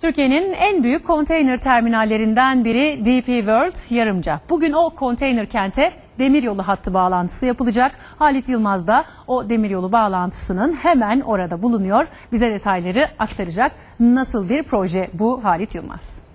Türkiye'nin en büyük konteyner terminallerinden biri DP World Yarımca. Bugün o konteyner kente demiryolu hattı bağlantısı yapılacak. Halit Yılmaz da o demiryolu bağlantısının hemen orada bulunuyor. Bize detayları aktaracak. Nasıl bir proje bu Halit Yılmaz?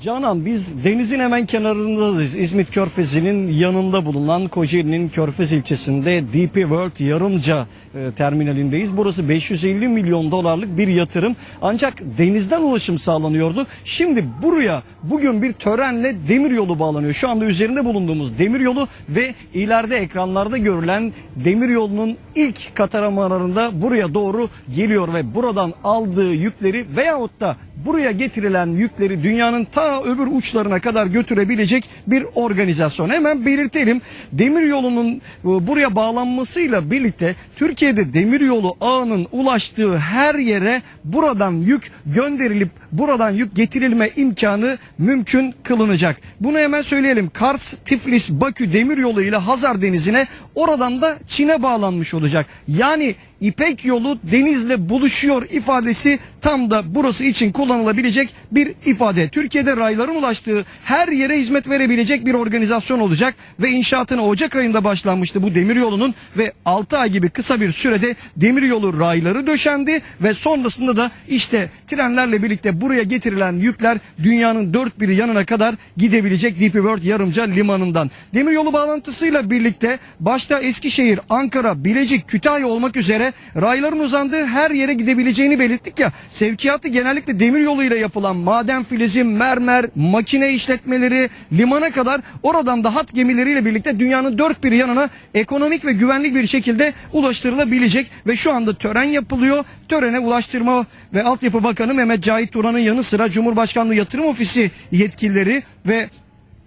Canan biz denizin hemen kenarındayız. İzmit Körfezi'nin yanında bulunan Kocaeli'nin Körfez ilçesinde DP World Yarımca e, terminalindeyiz. Burası 550 milyon dolarlık bir yatırım. Ancak denizden ulaşım sağlanıyordu. Şimdi buraya bugün bir törenle demiryolu bağlanıyor. Şu anda üzerinde bulunduğumuz demiryolu ve ileride ekranlarda görülen demiryolunun ilk kataramalarında buraya doğru geliyor ve buradan aldığı yükleri veyahut da buraya getirilen yükleri dünyanın ta öbür uçlarına kadar götürebilecek bir organizasyon. Hemen belirtelim. Demiryolunun e, buraya bağlanmasıyla birlikte Türkiye'de demiryolu ağının ulaştığı her yere buradan yük gönderilip buradan yük getirilme imkanı mümkün kılınacak. Bunu hemen söyleyelim. Kars, Tiflis, Bakü demiryolu ile Hazar Denizi'ne oradan da Çin'e bağlanmış olacak. Yani İpek yolu denizle buluşuyor ifadesi tam da burası için kullanılabilecek bir ifade. Türkiye'de rayların ulaştığı her yere hizmet verebilecek bir organizasyon olacak ve inşaatına Ocak ayında başlanmıştı bu demiryolunun ve 6 ay gibi kısa bir sürede demiryolu rayları döşendi ve sonrasında da işte trenlerle birlikte buraya getirilen yükler dünyanın dört bir yanına kadar gidebilecek DP World Yarımca limanından. Demiryolu bağlantısıyla birlikte başta Eskişehir, Ankara, Bilecik, Kütahya olmak rayların uzandığı her yere gidebileceğini belirttik ya. Sevkiyatı genellikle demir yoluyla yapılan maden filizi, mermer, makine işletmeleri, limana kadar oradan da hat gemileriyle birlikte dünyanın dört bir yanına ekonomik ve güvenlik bir şekilde ulaştırılabilecek ve şu anda tören yapılıyor. Törene Ulaştırma ve Altyapı Bakanı Mehmet Cahit Turan'ın yanı sıra Cumhurbaşkanlığı Yatırım Ofisi yetkilileri ve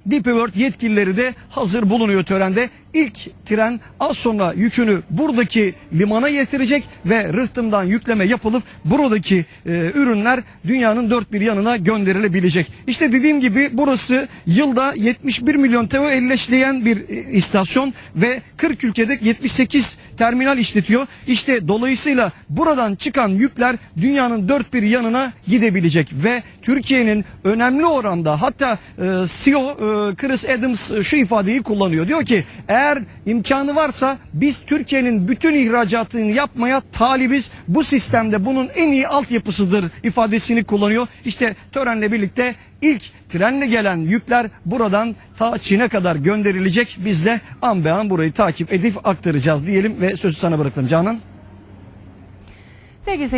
Deep World yetkilileri de hazır bulunuyor törende. İlk tren az sonra yükünü buradaki limana getirecek ve rıhtımdan yükleme yapılıp buradaki e, ürünler dünyanın dört bir yanına gönderilebilecek. İşte dediğim gibi burası yılda 71 milyon TEO elleşleyen bir e, istasyon ve 40 ülkede 78 terminal işletiyor. İşte dolayısıyla buradan çıkan yükler dünyanın dört bir yanına gidebilecek ve Türkiye'nin önemli oranda hatta e, CEO e, Chris Adams şu ifadeyi kullanıyor. Diyor ki eğer imkanı varsa biz Türkiye'nin bütün ihracatını yapmaya talibiz. Bu sistemde bunun en iyi altyapısıdır ifadesini kullanıyor. İşte törenle birlikte ilk trenle gelen yükler buradan ta Çin'e kadar gönderilecek. Biz de an be an burayı takip edip aktaracağız diyelim ve sözü sana bırakalım Canan. Sevgili